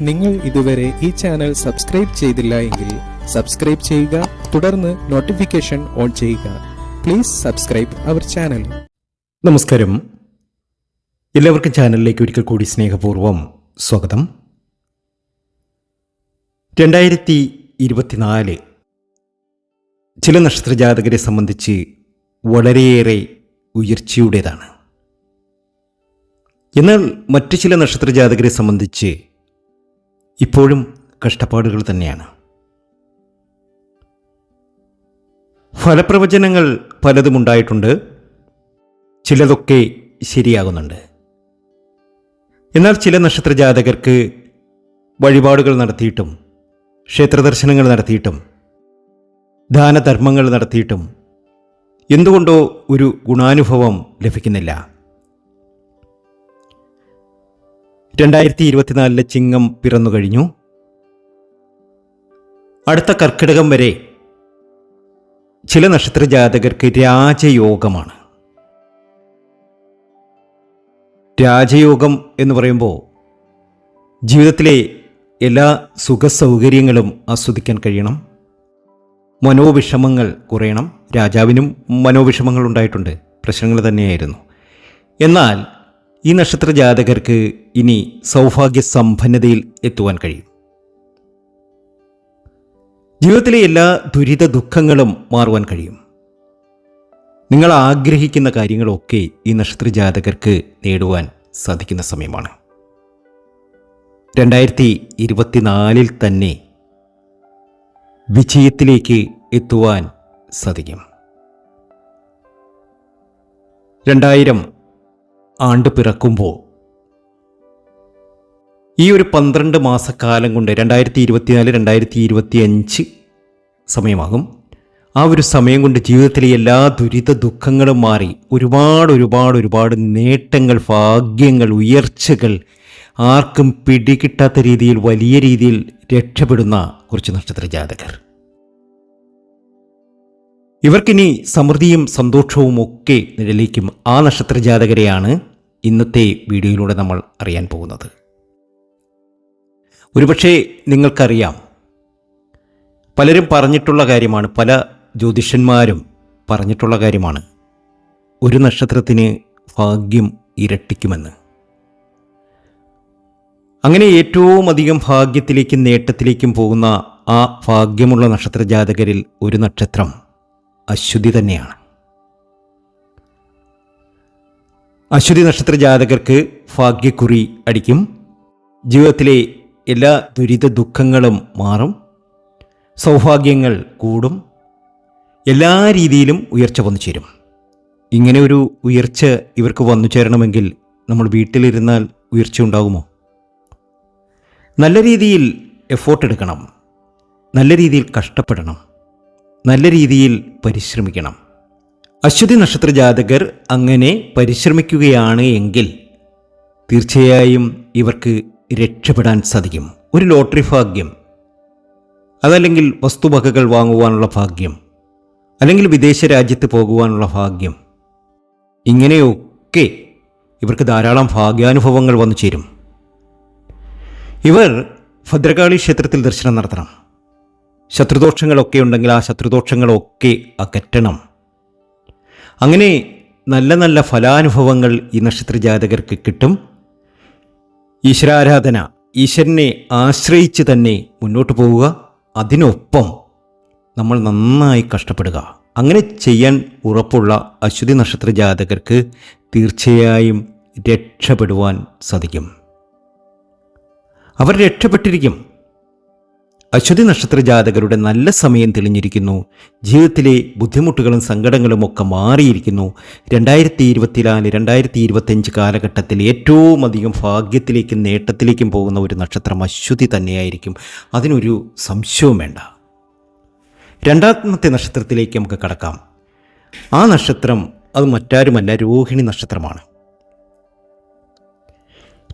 നിങ്ങൾ ഇതുവരെ ഈ ചാനൽ സബ്സ്ക്രൈബ് ചെയ്തില്ല എങ്കിൽ സബ്സ്ക്രൈബ് ചെയ്യുക തുടർന്ന് നോട്ടിഫിക്കേഷൻ ഓൺ ചെയ്യുക. പ്ലീസ് സബ്സ്ക്രൈബ് അവർ ചാനൽ നമസ്കാരം. എല്ലാവർക്കും ചാനലിലേക്ക് ഒരിക്കൽ കൂടി സ്നേഹപൂർവം സ്വാഗതം. രണ്ടായിരത്തി ഇരുപത്തിനാല് ചില നക്ഷത്രജാതകരെ സംബന്ധിച്ച് വളരെയേറെ ഉയർച്ചയുടേതാണ്. എന്നാൽ മറ്റു ചില നക്ഷത്രജാതകരെ സംബന്ധിച്ച് ഇപ്പോഴും കഷ്ടപ്പാടുകൾ തന്നെയാണ്. ഫലപ്രവചനങ്ങൾ പലതും ഉണ്ടായിട്ടുണ്ട്. ചിലതൊക്കെ ശരിയാകുന്നുണ്ട്. എന്നാൽ ചില നക്ഷത്രജാതകർക്ക് വഴിപാടുകൾ നടത്തിയിട്ടും ക്ഷേത്രദർശനങ്ങൾ നടത്തിയിട്ടും ദാനധർമ്മങ്ങൾ നടത്തിയിട്ടും എന്തുകൊണ്ടോ ഒരു ഗുണാനുഭവം ലഭിക്കുന്നില്ല. രണ്ടായിരത്തി ഇരുപത്തിനാലിലെ ചിങ്ങം പിറന്നു കഴിഞ്ഞു. അടുത്ത കർക്കിടകം വരെ ചില നക്ഷത്ര ജാതകർക്ക് രാജയോഗമാണ്. രാജയോഗം എന്ന് പറയുമ്പോൾ ജീവിതത്തിലെ എല്ലാ സുഖസൗകര്യങ്ങളും ആസ്വദിക്കാൻ കഴിയണം. മനോവിഷമങ്ങൾ കുറയണം. രാജാവിനും മനോവിഷമങ്ങൾ ഉണ്ടായിട്ടുണ്ട്. പ്രശ്നങ്ങൾ തന്നെയായിരുന്നു. എന്നാൽ ഈ നക്ഷത്ര ജാതകർക്ക് ഇനി സൗഭാഗ്യ സമ്പന്നതയിൽ എത്തുവാൻ കഴിയും. ജീവിതത്തിലെ എല്ലാ ദുരിത ദുഃഖങ്ങളും മാറുവാൻ കഴിയും. നിങ്ങൾ ആഗ്രഹിക്കുന്ന കാര്യങ്ങളൊക്കെ ഈ നക്ഷത്ര ജാതകർക്ക് നേടുവാൻ സാധിക്കുന്ന സമയമാണ്. രണ്ടായിരത്തി ഇരുപത്തിനാലിൽ തന്നെ വിജയത്തിലേക്ക് എത്തുവാൻ സാധിക്കും. രണ്ടായിരം ആണ്ട് പിറക്കുമ്പോൾ ഈ ഒരു പന്ത്രണ്ട് മാസക്കാലം കൊണ്ട് രണ്ടായിരത്തി ഇരുപത്തിനാല് രണ്ടായിരത്തി ഇരുപത്തി അഞ്ച് സമയമാകും. ആ ഒരു സമയം കൊണ്ട് ജീവിതത്തിലെ എല്ലാ ദുരിത ദുഃഖങ്ങളും മാറി ഒരുപാട് ഒരുപാട് ഒരുപാട് നേട്ടങ്ങൾ ഭാഗ്യങ്ങൾ ഉയർച്ചകൾ ആർക്കും പിടികിട്ടാത്ത രീതിയിൽ വലിയ രീതിയിൽ രക്ഷപ്പെടുന്ന കുറച്ച് നക്ഷത്ര ജാതകർ. ഇവർക്കിനി സമൃദ്ധിയും സന്തോഷവും ഒക്കെ നിഴലിക്കും ആ നക്ഷത്ര ജാതകരെയാണ് ഇന്നത്തെ വീഡിയോയിലൂടെ നമ്മൾ അറിയാൻ പോകുന്നത്. ഒരുപക്ഷെ നിങ്ങൾക്കറിയാം പലരും പറഞ്ഞിട്ടുള്ള കാര്യമാണ് പല ജ്യോതിഷന്മാരും പറഞ്ഞിട്ടുള്ള കാര്യമാണ് ഒരു നക്ഷത്രത്തിന് ഭാഗ്യം ഇരട്ടിക്കുമെന്ന്. അങ്ങനെ ഏറ്റവും അധികം ഭാഗ്യത്തിലേക്കും നേട്ടത്തിലേക്കും പോകുന്ന ആ ഭാഗ്യമുള്ള നക്ഷത്ര ജാതകരിൽ ഒരു നക്ഷത്രം അശ്വതി തന്നെയാണ്. അശ്വതി നക്ഷത്ര ജാതകർക്ക് ഭാഗ്യക്കുറി അടിക്കും. ജീവിതത്തിലെ എല്ലാ ദുരിത ദുഃഖങ്ങളും മാറും. സൗഭാഗ്യങ്ങൾ കൂടും. എല്ലാ രീതിയിലും ഉയർച്ച വന്നു ചേരും. ഇങ്ങനെ ഒരു ഉയർച്ച ഇവർക്ക് വന്നു ചേരണമെങ്കിൽ നമ്മൾ വീട്ടിലിരുന്നാൽ ഉയർച്ച ഉണ്ടാകുമോ? നല്ല രീതിയിൽ എഫോർട്ട് എടുക്കണം. നല്ല രീതിയിൽ കഷ്ടപ്പെടണം. നല്ല രീതിയിൽ പരിശ്രമിക്കണം. അശ്വതി നക്ഷത്ര ജാതകർ അങ്ങനെ പരിശ്രമിക്കുകയാണ് എങ്കിൽ തീർച്ചയായും ഇവർക്ക് രക്ഷപ്പെടാൻ സാധിക്കും. ഒരു ലോട്ടറി ഭാഗ്യം. അതല്ലെങ്കിൽ വസ്തുവകകൾ വാങ്ങുവാനുള്ള ഭാഗ്യം. അല്ലെങ്കിൽ വിദേശ രാജ്യത്ത് പോകുവാനുള്ള ഭാഗ്യം. ഇങ്ങനെയൊക്കെ ഇവർക്ക് ധാരാളം ഭാഗ്യാനുഭവങ്ങൾ വന്നു ചേരും. ഇവർ ഭദ്രകാളി ക്ഷേത്രത്തിൽ ദർശനം നടത്തണം. ശത്രുദോഷങ്ങളൊക്കെ ഉണ്ടെങ്കിൽ ആ ശത്രുദോഷങ്ങളൊക്കെ അകറ്റണം. അങ്ങനെ നല്ല നല്ല ഫലാനുഭവങ്ങൾ ഈ നക്ഷത്ര ജാതകർക്ക് കിട്ടും. ഈശ്വരാരാധന ഈശ്വരനെ ആശ്രയിച്ച് തന്നെ മുന്നോട്ട് പോവുക. അതിനൊപ്പം നമ്മൾ നന്നായി കഷ്ടപ്പെടുക. അങ്ങനെ ചെയ്യാൻ ഉറപ്പുള്ള അശ്വതി നക്ഷത്ര ജാതകർക്ക് തീർച്ചയായും രക്ഷപ്പെടുവാൻ സാധിക്കും. അവർ രക്ഷപ്പെട്ടിരിക്കും. അശ്വതി നക്ഷത്ര ജാതകരുടെ നല്ല സമയം തെളിഞ്ഞിരിക്കുന്നു. ജീവിതത്തിലെ ബുദ്ധിമുട്ടുകളും സങ്കടങ്ങളും ഒക്കെ മാറിയിരിക്കുന്നു. രണ്ടായിരത്തി ഇരുപത്തിനാല് രണ്ടായിരത്തി ഇരുപത്തഞ്ച് കാലഘട്ടത്തിൽ ഏറ്റവും അധികം ഭാഗ്യത്തിലേക്കും നേട്ടത്തിലേക്കും പോകുന്ന ഒരു നക്ഷത്രം അശ്വതി തന്നെയായിരിക്കും. അതിനൊരു സംശയവും വേണ്ട. രണ്ടാമത്തെ നക്ഷത്രത്തിലേക്ക് നമുക്ക് കടക്കാം. ആ നക്ഷത്രം അത് മറ്റാരുമല്ല രോഹിണി നക്ഷത്രമാണ്.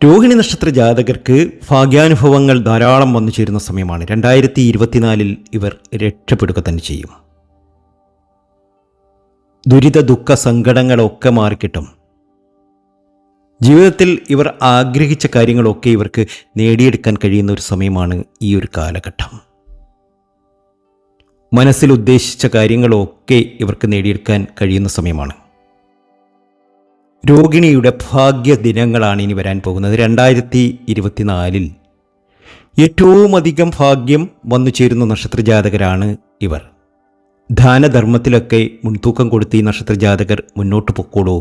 രോഹിണി നക്ഷത്ര ജാതകർക്ക് ഭാഗ്യാനുഭവങ്ങൾ ധാരാളം വന്നു ചേരുന്ന സമയമാണ്. രണ്ടായിരത്തി ഇരുപത്തിനാലിൽ ഇവർ രക്ഷപ്പെടുക തന്നെ ചെയ്യും. ദുരിത ദുഃഖ സങ്കടങ്ങളൊക്കെ മാറിക്കിട്ടും. ജീവിതത്തിൽ ഇവർ ആഗ്രഹിച്ച കാര്യങ്ങളൊക്കെ ഇവർക്ക് നേടിയെടുക്കാൻ കഴിയുന്ന ഒരു സമയമാണ് ഈ ഒരു കാലഘട്ടം. മനസ്സിൽ ഉദ്ദേശിച്ച കാര്യങ്ങളൊക്കെ ഇവർക്ക് നേടിയെടുക്കാൻ കഴിയുന്ന സമയമാണ്. രോഹിണിയുടെ ഭാഗ്യ ദിനങ്ങളാണ് ഇനി വരാൻ പോകുന്നത്. രണ്ടായിരത്തി ഇരുപത്തിനാലിൽ ഏറ്റവും അധികം ഭാഗ്യം വന്നു ചേരുന്ന നക്ഷത്രജാതകരാണ് ഇവർ. ദാനധർമ്മത്തിലൊക്കെ മുൻതൂക്കം കൊടുത്ത് ഈ നക്ഷത്രജാതകർ മുന്നോട്ട് പൊക്കോളൂ.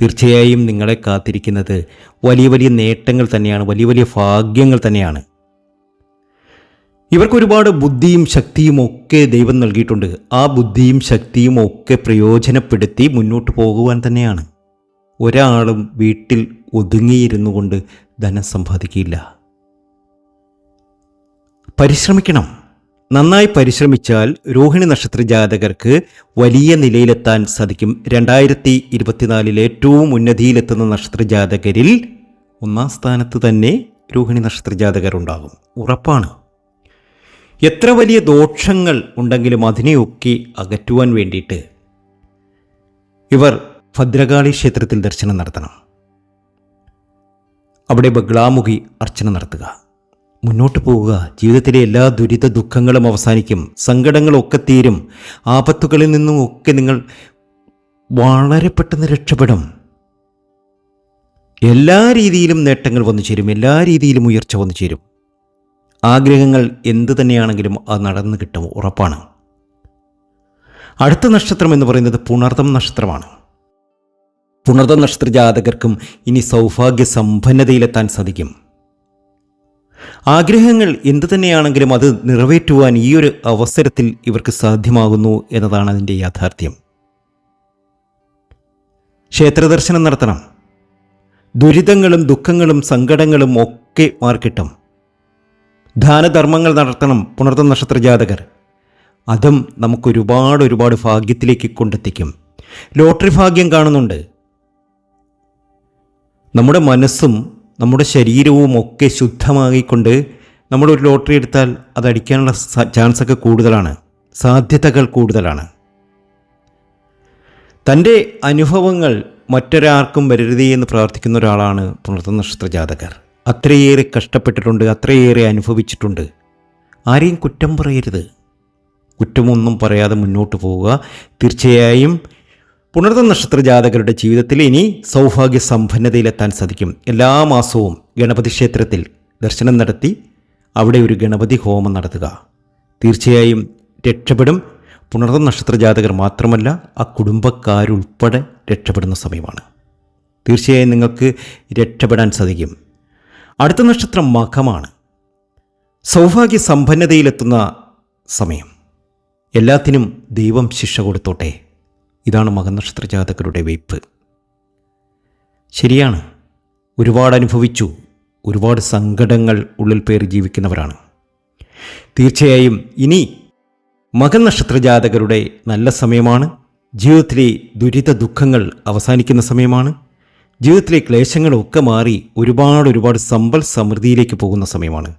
തീർച്ചയായും നിങ്ങളെ കാത്തിരിക്കുന്നത് വലിയ വലിയ നേട്ടങ്ങൾ തന്നെയാണ് വലിയ വലിയ ഭാഗ്യങ്ങൾ തന്നെയാണ്. ഇവർക്ക് ഒരുപാട് ബുദ്ധിയും ശക്തിയും ഒക്കെ ദൈവം നൽകിയിട്ടുണ്ട്. ആ ബുദ്ധിയും ശക്തിയും ഒക്കെ പ്രയോജനപ്പെടുത്തി മുന്നോട്ട് പോകുവാൻ തന്നെയാണ്. ഒരാളും വീട്ടിൽ ഒതുങ്ങിയിരുന്നു കൊണ്ട് ധനം സമ്പാദിക്കില്ല. പരിശ്രമിക്കണം. നന്നായി പരിശ്രമിച്ചാൽ രോഹിണി നക്ഷത്ര ജാതകർക്ക് വലിയ നിലയിലെത്താൻ സാധിക്കും. രണ്ടായിരത്തി ഇരുപത്തിനാലിൽ ഏറ്റവും ഉന്നതിയിലെത്തുന്ന നക്ഷത്ര ജാതകരിൽ ഒന്നാം സ്ഥാനത്ത് തന്നെ രോഹിണി നക്ഷത്ര ജാതകർ ഉണ്ടാകും ഉറപ്പാണ്. എത്ര വലിയ ദോഷങ്ങൾ ഉണ്ടെങ്കിലും അതിനെയൊക്കെ അകറ്റുവാൻ വേണ്ടിയിട്ട് ഇവർ ഭദ്രകാളി ക്ഷേത്രത്തിൽ ദർശനം നടത്തണം. അവിടെ ബഗ്ലാമുഖി അർച്ചന നടത്തുക. മുന്നോട്ട് പോവുക. ജീവിതത്തിലെ എല്ലാ ദുരിത ദുഃഖങ്ങളും അവസാനിക്കും. സങ്കടങ്ങളൊക്കെ തീരും. ആപത്തുകളിൽ നിന്നും ഒക്കെ നിങ്ങൾ വളരെ പെട്ടെന്ന് രക്ഷപ്പെടും. എല്ലാ രീതിയിലും നേട്ടങ്ങൾ വന്നു ചേരും. എല്ലാ രീതിയിലും ഉയർച്ച വന്നു ചേരും. ആഗ്രഹങ്ങൾ എന്തു തന്നെയാണെങ്കിലും അത് നടന്നു കിട്ടും. ഉറപ്പാണ്. അടുത്ത നക്ഷത്രം എന്ന് പറയുന്നത് പുണർതം നക്ഷത്രമാണ്. പുണർദം നക്ഷത്ര ജാതകർക്കും ഇനി സൗഭാഗ്യ സമ്പന്നതയിലെത്താൻ സാധിക്കും. ആഗ്രഹങ്ങൾ എന്തു തന്നെയാണെങ്കിലും അത് നിറവേറ്റുവാൻ ഈ ഒരു അവസരത്തിൽ ഇവർക്ക് സാധ്യമാകുന്നു എന്നതാണ് അതിന്റെ യാഥാർത്ഥ്യം. ക്ഷേത്രദർശനം നടത്തണം. ദുരിതങ്ങളും ദുഃഖങ്ങളും സങ്കടങ്ങളും ഒക്കെ മാർക്കിട്ടും. ദാനധർമ്മങ്ങൾ നടത്തണം പുണർത്ത നക്ഷത്ര ജാതകർ അതും നമുക്കൊരുപാട് ഒരുപാട് ഭാഗ്യത്തിലേക്ക് കൊണ്ടെത്തിക്കും. ലോട്ടറി ഭാഗ്യം കാണുന്നുണ്ട്. നമ്മുടെ മനസ്സും നമ്മുടെ ശരീരവും ഒക്കെ ശുദ്ധമായിക്കൊണ്ട് നമ്മൾ ഒരു ലോട്ടറി എടുത്താൽ അത് അടിക്കാനുള്ള ചാൻസ് ഒക്കെ കൂടുതലാണ്. സാധ്യതകൾ കൂടുതലാണ്. തന്റെ അനുഭവങ്ങൾ മറ്റൊരാർക്കും വരരുതേ എന്ന് പ്രാർത്ഥിക്കുന്ന ഒരാളാണ് പുണർത്ത നക്ഷത്ര ജാതകർ. അത്രയേറെ കഷ്ടപ്പെട്ടിട്ടുണ്ട് അത്രയേറെ അനുഭവിച്ചിട്ടുണ്ട്. ആരെയും കുറ്റം പറയരുത്. കുറ്റമൊന്നും പറയാതെ മുന്നോട്ട് പോവുക. തീർച്ചയായും പുണർത്ത നക്ഷത്ര ജാതകരുടെ ജീവിതത്തിൽ ഇനി സൗഭാഗ്യ സമ്പന്നതയിലെത്താൻ സാധിക്കും. എല്ലാ മാസവും ഗണപതി ക്ഷേത്രത്തിൽ ദർശനം നടത്തി അവിടെ ഒരു ഗണപതി ഹോമം നടത്തുക. തീർച്ചയായും രക്ഷപ്പെടും. പുണർത്ത നക്ഷത്ര ജാതകർ മാത്രമല്ല ആ കുടുംബക്കാരുൾപ്പെടെ രക്ഷപ്പെടുന്ന സമയമാണ്. തീർച്ചയായും നിങ്ങൾക്ക് രക്ഷപ്പെടാൻ സാധിക്കും. അടുത്ത നക്ഷത്രം മഖമാണ് സൗഭാഗ്യ സമ്പന്നതയിലെത്തുന്ന സമയം. എല്ലാത്തിനും ദൈവം ശിക്ഷ കൊടുത്തോട്ടെ. ഇതാണ് മകനക്ഷത്ര ജാതകരുടെ വെയ്പ്പ്. ശരിയാണ്. ഒരുപാട് അനുഭവിച്ചു. ഒരുപാട് സങ്കടങ്ങൾ ഉള്ളിൽ പേറി ജീവിക്കുന്നവരാണ്. തീർച്ചയായും ഇനി മകൻ നക്ഷത്ര ജാതകരുടെ നല്ല സമയമാണ്. ജീവിതത്തിലെ ദുരിത ദുഃഖങ്ങൾ അവസാനിക്കുന്ന സമയമാണ്. ജീവിതത്തിലെ ക്ലേശങ്ങളൊക്കെ മാറി ഒരുപാട് ഒരുപാട് സമ്പൽ സമൃദ്ധിയിലേക്ക് പോകുന്ന സമയമാണ്.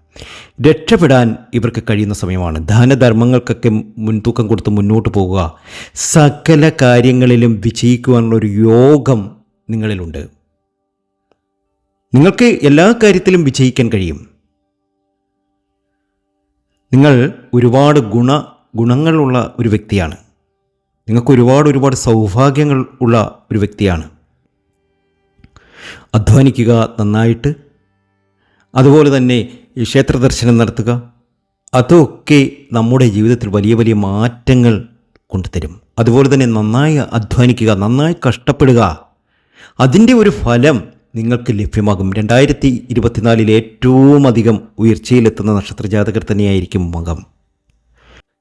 രക്ഷപ്പെടാൻ ഇവർക്ക് കഴിയുന്ന സമയമാണ്. ദാനധർമ്മങ്ങൾക്കൊക്കെ മുൻതൂക്കം കൊടുത്ത് മുന്നോട്ട് പോകുക. സകല കാര്യങ്ങളിലും വിജയിക്കുവാനുള്ള ഒരു യോഗം നിങ്ങളിലുണ്ട്. നിങ്ങൾക്ക് എല്ലാ കാര്യത്തിലും വിജയിക്കാൻ കഴിയും. നിങ്ങൾ ഒരുപാട് ഗുണ ഗുണങ്ങളുള്ള ഒരു വ്യക്തിയാണ്. നിങ്ങൾക്ക് ഒരുപാട് ഒരുപാട് സൗഭാഗ്യങ്ങൾ ഉള്ള ഒരു വ്യക്തിയാണ്. അധ്വാനിക്കുക നന്നായിട്ട്. അതുപോലെ തന്നെ ഈ ക്ഷേത്ര ദർശനം നടത്തുക. അതൊക്കെ നമ്മുടെ ജീവിതത്തിൽ വലിയ വലിയ മാറ്റങ്ങൾ കൊണ്ടുതരും. അതുപോലെ തന്നെ നന്നായി അധ്വാനിക്കുക നന്നായി കഷ്ടപ്പെടുക. അതിന്റെ ഒരു ഫലം നിങ്ങൾക്ക് ലഭ്യമാകും. രണ്ടായിരത്തി ഇരുപത്തിനാലിൽ ഏറ്റവും അധികം ഉയർച്ചയിലെത്തുന്ന നക്ഷത്രജാതകർ തന്നെയായിരിക്കും മകം.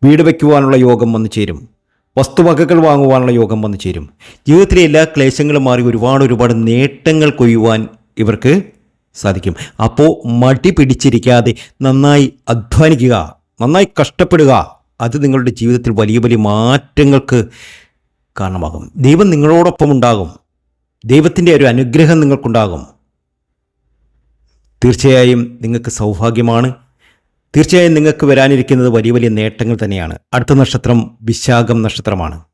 വീട് വയ്ക്കുവാനുള്ള യോഗം വന്നു ചേരും. വസ്തുവകകൾ വാങ്ങുവാനുള്ള യോഗം വന്നു ചേരും. ജീവിതത്തിലെ എല്ലാ ക്ലേശങ്ങളും മാറി ഒരുപാട് ഒരുപാട് നേട്ടങ്ങൾ കൊയ്യുവാൻ ഇവർക്ക് സാധിക്കും. അപ്പോൾ മടി പിടിച്ചിരിക്കാതെ നന്നായി അധ്വാനിക്കുക നന്നായി കഷ്ടപ്പെടുക അത് നിങ്ങളുടെ ജീവിതത്തിൽ വലിയ വലിയ മാറ്റങ്ങൾക്ക് കാരണമാകും. ദൈവം നിങ്ങളോടൊപ്പം ഉണ്ടാകും. ദൈവത്തിന്റെ ഒരു അനുഗ്രഹം നിങ്ങൾക്കുണ്ടാകും. തീർച്ചയായും നിങ്ങൾക്ക് സൗഭാഗ്യമാണ്. തീർച്ചയായും നിങ്ങൾക്ക് വരാനിരിക്കുന്നത് വലിയ വലിയ നേട്ടങ്ങൾ തന്നെയാണ്. അടുത്ത നക്ഷത്രം വിശാഖം നക്ഷത്രമാണ്.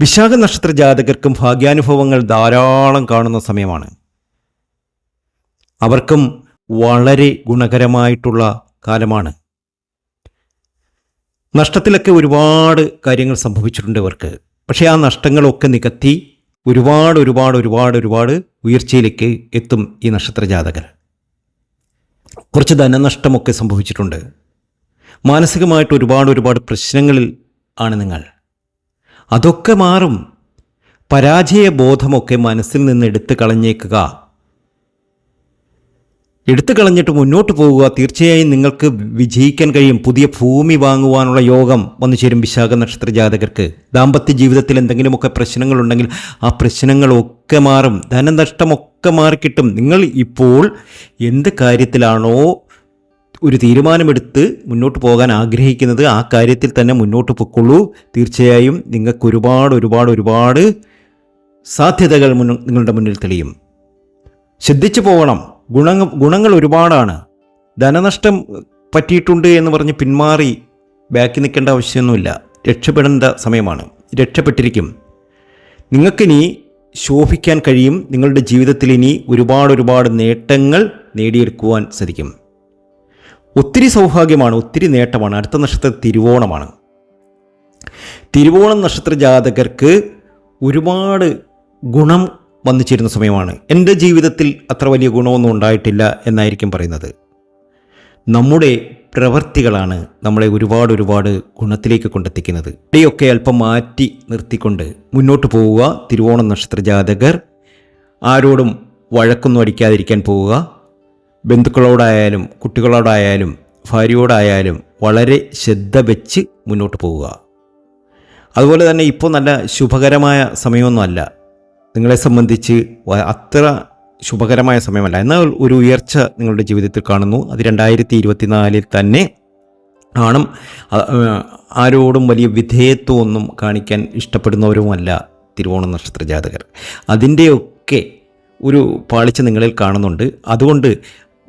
വിശാഖ നക്ഷത്ര ജാതകർക്കും ഭാഗ്യാനുഭവങ്ങൾ ധാരാളം കാണുന്ന സമയമാണ്. അവർക്കും വളരെ ഗുണകരമായിട്ടുള്ള കാലമാണ്. നഷ്ടത്തിലൊക്കെ ഒരുപാട് കാര്യങ്ങൾ സംഭവിച്ചിട്ടുണ്ട് ഇവർക്ക്. പക്ഷേ ആ നഷ്ടങ്ങളൊക്കെ നികത്തി ഒരുപാട് ഒരുപാട് ഒരുപാട് ഒരുപാട് ഉയർച്ചയിലേക്ക് എത്തും ഈ നക്ഷത്ര ജാതകർ. കുറച്ച് ധനനഷ്ടമൊക്കെ സംഭവിച്ചിട്ടുണ്ട്. മാനസികമായിട്ട് ഒരുപാട് ഒരുപാട് പ്രശ്നങ്ങളിൽ ആണ് നിങ്ങൾ. അതൊക്കെ മാറും. പരാജയ ബോധമൊക്കെ മനസ്സിൽ നിന്ന് എടുത്തു കളഞ്ഞേക്കുക. എടുത്തു കളഞ്ഞിട്ട് മുന്നോട്ട് പോവുക തീർച്ചയായും നിങ്ങൾക്ക് വിജയിക്കാൻ കഴിയും. പുതിയ ഭൂമി വാങ്ങുവാനുള്ള യോഗം വന്നു ചേരും വിശാഖ നക്ഷത്ര ജാതകർക്ക്. ദാമ്പത്യ ജീവിതത്തിൽ എന്തെങ്കിലുമൊക്കെ പ്രശ്നങ്ങളുണ്ടെങ്കിൽ ആ പ്രശ്നങ്ങളൊക്കെ മാറും. ധനനഷ്ടമൊക്കെ മാറിക്കിട്ടും നിങ്ങൾ ഇപ്പോൾ എന്ത് കാര്യത്തിലാണോ ഒരു തീരുമാനമെടുത്ത് മുന്നോട്ട് പോകാൻ ആഗ്രഹിക്കുന്നത് ആ കാര്യത്തിൽ തന്നെ മുന്നോട്ട് പൊക്കൊള്ളൂ തീർച്ചയായും നിങ്ങൾക്ക് ഒരുപാട് ഒരുപാട് ഒരുപാട് സാധ്യതകൾ മുൻ നിങ്ങളുടെ മുന്നിൽ തെളിയും. ശ്രദ്ധിച്ചു പോകണം. ഗുണങ്ങൾ ഗുണങ്ങൾ ഒരുപാടാണ്. ധനനഷ്ടം പറ്റിയിട്ടുണ്ട് എന്ന് പറഞ്ഞ് പിന്മാറി ബാക്കി നിൽക്കേണ്ട ആവശ്യമൊന്നുമില്ല. രക്ഷപ്പെടേണ്ട സമയമാണ്. രക്ഷപ്പെട്ടിരിക്കും. നിങ്ങൾക്കിനി ശോഭിക്കാൻ കഴിയും. നിങ്ങളുടെ ജീവിതത്തിൽ ഇനി ഒരുപാട് ഒരുപാട് നേട്ടങ്ങൾ നേടിയെടുക്കുവാൻ സാധിക്കും. ഒത്തിരി സൗഭാഗ്യമാണ് ഒത്തിരി നേട്ടമാണ്. അടുത്ത നക്ഷത്രം തിരുവോണമാണ്. തിരുവോണം നക്ഷത്ര ജാതകർക്ക് ഒരുപാട് ഗുണം വന്നു ചേരുന്ന സമയമാണ്. എന്റെ ജീവിതത്തിൽ അത്ര വലിയ ഗുണമൊന്നും ഉണ്ടായിട്ടില്ല എന്നായിരിക്കും പറയുന്നത്. നമ്മുടെ പ്രവർത്തികളാണ് നമ്മളെ ഒരുപാട് ഒരുപാട് ഗുണത്തിലേക്ക് കൊണ്ടെത്തിക്കുന്നത്. ഇവിടെയൊക്കെ അല്പം മാറ്റി നിർത്തിക്കൊണ്ട് മുന്നോട്ട് പോവുക. തിരുവോണം നക്ഷത്ര ജാതകർ ആരോടും വഴക്കൊന്നും അടിക്കാതിരിക്കാൻ പോവുക. ബന്ധുക്കളോടായാലും കുട്ടികളോടായാലും ഭാര്യയോടായാലും വളരെ ശ്രദ്ധ വെച്ച് മുന്നോട്ട് പോവുക. അതുപോലെ തന്നെ ഇപ്പോൾ നല്ല ശുഭകരമായ സമയമൊന്നുമല്ല. നിങ്ങളെ സംബന്ധിച്ച് അത്ര ശുഭകരമായ സമയമല്ല. എന്നാൽ ഒരു ഉയർച്ച നിങ്ങളുടെ ജീവിതത്തിൽ കാണുന്നു. അത് രണ്ടായിരത്തി ഇരുപത്തിനാലിൽ തന്നെ ആണ് ആരോടും വലിയ വിധേയത്വമൊന്നും കാണിക്കാൻ ഇഷ്ടപ്പെടുന്നവരുമല്ല തിരുവോണ നക്ഷത്ര ജാതകർ. അതിന്റെയൊക്കെ ഒരു പാളിച്ച നിങ്ങളിൽ കാണുന്നുണ്ട്. അതുകൊണ്ട്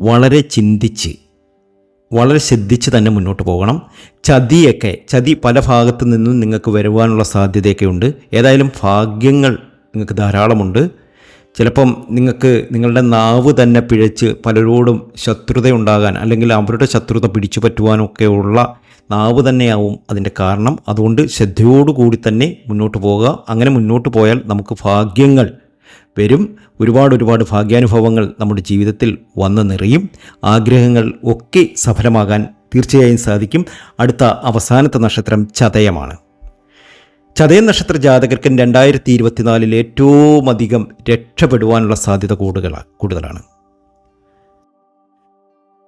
വളരെ ചിന്തിച്ച് വളരെ ശ്രദ്ധിച്ച് തന്നെ മുന്നോട്ട് പോകണം. ചതിയൊക്കെ ചതി പല ഭാഗത്തു നിന്നും നിങ്ങൾക്ക് വരുവാനുള്ള സാധ്യതയൊക്കെ ഉണ്ട് ഏതായാലും ഭാഗ്യങ്ങൾ നിങ്ങൾക്ക് ധാരാളമുണ്ട്. ചിലപ്പം നിങ്ങൾക്ക് നിങ്ങളുടെ നാവ് തന്നെ പിഴച്ച് പലരോടും ശത്രുത ഉണ്ടാകാൻ അല്ലെങ്കിൽ അവരുടെ ശത്രുത പിടിച്ചു പറ്റുവാനൊക്കെയുള്ള നാവ് തന്നെയാവും അതിന്റെ കാരണം. അതുകൊണ്ട് ശ്രദ്ധയോടുകൂടി തന്നെ മുന്നോട്ട് പോകുക അങ്ങനെ മുന്നോട്ട് പോയാൽ നമുക്ക് ഭാഗ്യങ്ങൾ വരും. ഒരുപാട് ഒരുപാട് ഭാഗ്യാനുഭവങ്ങൾ നമ്മുടെ ജീവിതത്തിൽ വന്ന് നിറയും. ആഗ്രഹങ്ങൾ ഒക്കെ സഫലമാകാൻ തീർച്ചയായും സാധിക്കും. അടുത്ത അവസാനത്തെ നക്ഷത്രം ചതയമാണ്. ചതയ നക്ഷത്ര ജാതകർക്ക് രണ്ടായിരത്തി ഇരുപത്തിനാലിൽ ഏറ്റവും അധികം രക്ഷപ്പെടുവാനുള്ള സാധ്യത കൂടുതലാണ് കൂടുതലാണ്.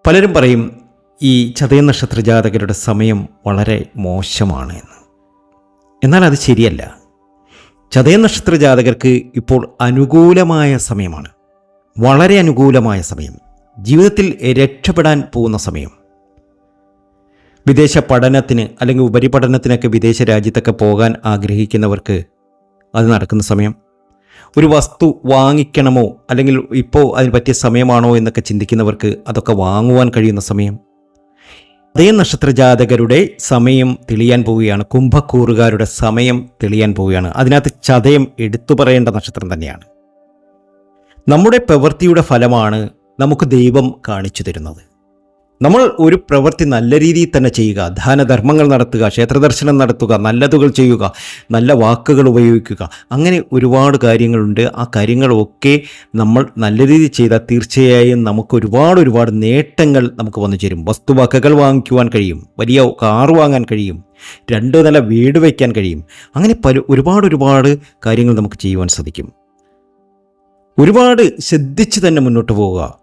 പലരും പറയും ഈ ചതയ നക്ഷത്ര ജാതകരുടെ സമയം വളരെ മോശമാണ് എന്ന്. എന്നാൽ അത് ശരിയല്ല. ചതയ നക്ഷത്ര ജാതകർക്ക് ഇപ്പോൾ അനുകൂലമായ സമയമാണ്. വളരെ അനുകൂലമായ സമയം. ജീവിതത്തിൽ രക്ഷപ്പെടാൻ പോകുന്ന സമയം. വിദേശ പഠനത്തിന് അല്ലെങ്കിൽ ഉപരിപഠനത്തിനൊക്കെ വിദേശ രാജ്യത്തൊക്കെ പോകാൻ ആഗ്രഹിക്കുന്നവർക്ക് അത് നടക്കുന്ന സമയം. ഒരു വസ്തു വാങ്ങിക്കണമോ അല്ലെങ്കിൽ ഇപ്പോൾ അതിന് പറ്റിയ സമയമാണോ എന്നൊക്കെ ചിന്തിക്കുന്നവർക്ക് അതൊക്കെ വാങ്ങുവാൻ കഴിയുന്ന സമയം. അതേ നക്ഷത്ര ജാതകരുടെ സമയം തെളിയാൻ പോവുകയാണ്. കുംഭക്കൂറുകാരുടെ സമയം തെളിയാൻ പോവുകയാണ്. അതിനകത്ത് ചതയം എടുത്തു പറയേണ്ട നക്ഷത്രം തന്നെയാണ്. നമ്മുടെ പ്രവൃത്തിയുടെ ഫലമാണ് നമുക്ക് ദൈവം കാണിച്ചു തരുന്നത്. നമ്മൾ ഒരു പ്രവൃത്തി നല്ല രീതിയിൽ തന്നെ ചെയ്യുക. ദാനധർമ്മങ്ങൾ നടത്തുക ക്ഷേത്രദർശനം നടത്തുക നല്ലതുകൾ ചെയ്യുക നല്ല വാക്കുകൾ ഉപയോഗിക്കുക. അങ്ങനെ ഒരുപാട് കാര്യങ്ങളുണ്ട്. ആ കാര്യങ്ങളൊക്കെ നമ്മൾ നല്ല രീതിയിൽ ചെയ്താൽ തീർച്ചയായും നമുക്ക് ഒരുപാട് ഒരുപാട് നേട്ടങ്ങൾ നമുക്ക് വന്നു ചേരും. വസ്തുവകകൾ വാങ്ങിക്കുവാൻ കഴിയും. വലിയ കാർ വാങ്ങാൻ കഴിയും. രണ്ട് നില വീട് വയ്ക്കാൻ കഴിയും. അങ്ങനെ പല ഒരുപാട് ഒരുപാട് കാര്യങ്ങൾ നമുക്ക് ചെയ്യുവാൻ സാധിക്കും. ഒരുപാട് ശ്രദ്ധിച്ച് തന്നെ മുന്നോട്ട് പോവുക.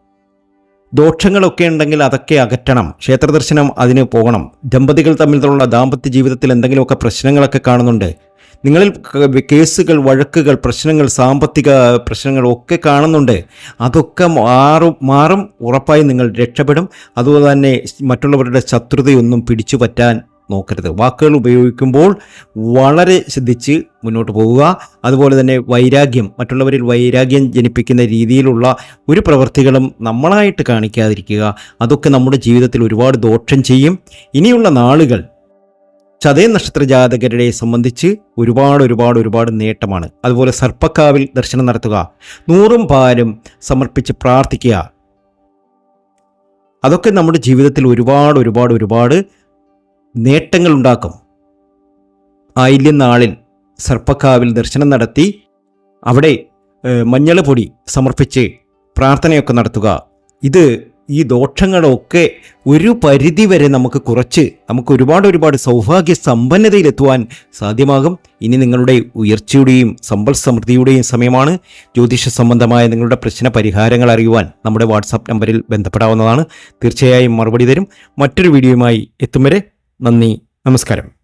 ദോഷങ്ങളൊക്കെ ഉണ്ടെങ്കിൽ അതൊക്കെ അകറ്റണം. ക്ഷേത്രദർശനം അതിന് പോകണം. ദമ്പതികൾ തമ്മിലുള്ള ദാമ്പത്യ ജീവിതത്തിൽ എന്തെങ്കിലുമൊക്കെ പ്രശ്നങ്ങളൊക്കെ കാണുന്നുണ്ട്. നിങ്ങളിൽ കേസുകൾ വഴക്കുകൾ പ്രശ്നങ്ങൾ സാമ്പത്തിക പ്രശ്നങ്ങൾ ഒക്കെ കാണുന്നുണ്ട്. അതൊക്കെ മാറും മാറും. ഉറപ്പായും നിങ്ങൾ രക്ഷപ്പെടും. അതുപോലെ തന്നെ മറ്റുള്ളവരുടെ ശത്രുതയൊന്നും പിടിച്ചു പറ്റാൻ നോക്കരുത്. വാക്കുകൾ ഉപയോഗിക്കുമ്പോൾ വളരെ ശ്രദ്ധിച്ച് മുന്നോട്ട് പോവുക അതുപോലെ തന്നെ വൈരാഗ്യം മറ്റുള്ളവരിൽ വൈരാഗ്യം ജനിപ്പിക്കുന്ന രീതിയിലുള്ള ഒരു പ്രവൃത്തികളും നമ്മളായിട്ട് കാണിക്കാതിരിക്കുക. അതൊക്കെ നമ്മുടെ ജീവിതത്തിൽ ഒരുപാട് ദോഷം ചെയ്യും. ഇനിയുള്ള നാളുകൾ ചതയ നക്ഷത്ര ജാതകരെ സംബന്ധിച്ച് ഒരുപാട് ഒരുപാട് ഒരുപാട് നേട്ടമാണ്. അതുപോലെ സർപ്പക്കാവിൽ ദർശനം നടത്തുക. നൂറും പാലും സമർപ്പിച്ച് പ്രാർത്ഥിക്കുക. അതൊക്കെ നമ്മുടെ ജീവിതത്തിൽ ഒരുപാട് ഒരുപാട് ഒരുപാട് നേട്ടങ്ങൾ ഉണ്ടാക്കും ആയില്യനാളിൽ സർപ്പക്കാവിൽ ദർശനം നടത്തി അവിടെ മഞ്ഞൾ പൊടി സമർപ്പിച്ച് പ്രാർത്ഥനയൊക്കെ നടത്തുക. ഇത് ഈ ദോഷങ്ങളൊക്കെ ഒരു പരിധി വരെ നമുക്ക് കുറച്ച് നമുക്ക് ഒരുപാട് ഒരുപാട് സൗഭാഗ്യ സമ്പന്നതയിലെത്തുവാൻ സാധ്യമാകും. ഇനി നിങ്ങളുടെ ഉയർച്ചയുടെയും സമ്പൽ സമൃദ്ധിയുടെയും സമയമാണ്. ജ്യോതിഷ സംബന്ധമായ നിങ്ങളുടെ പ്രശ്ന പരിഹാരങ്ങൾ അറിയുവാൻ നമ്മുടെ വാട്സാപ്പ് നമ്പറിൽ ബന്ധപ്പെടാവുന്നതാണ്. തീർച്ചയായും മറുപടി തരും. മറ്റൊരു വീഡിയോയുമായി എത്തും വരെ നന്ദി. നമസ്കാരം.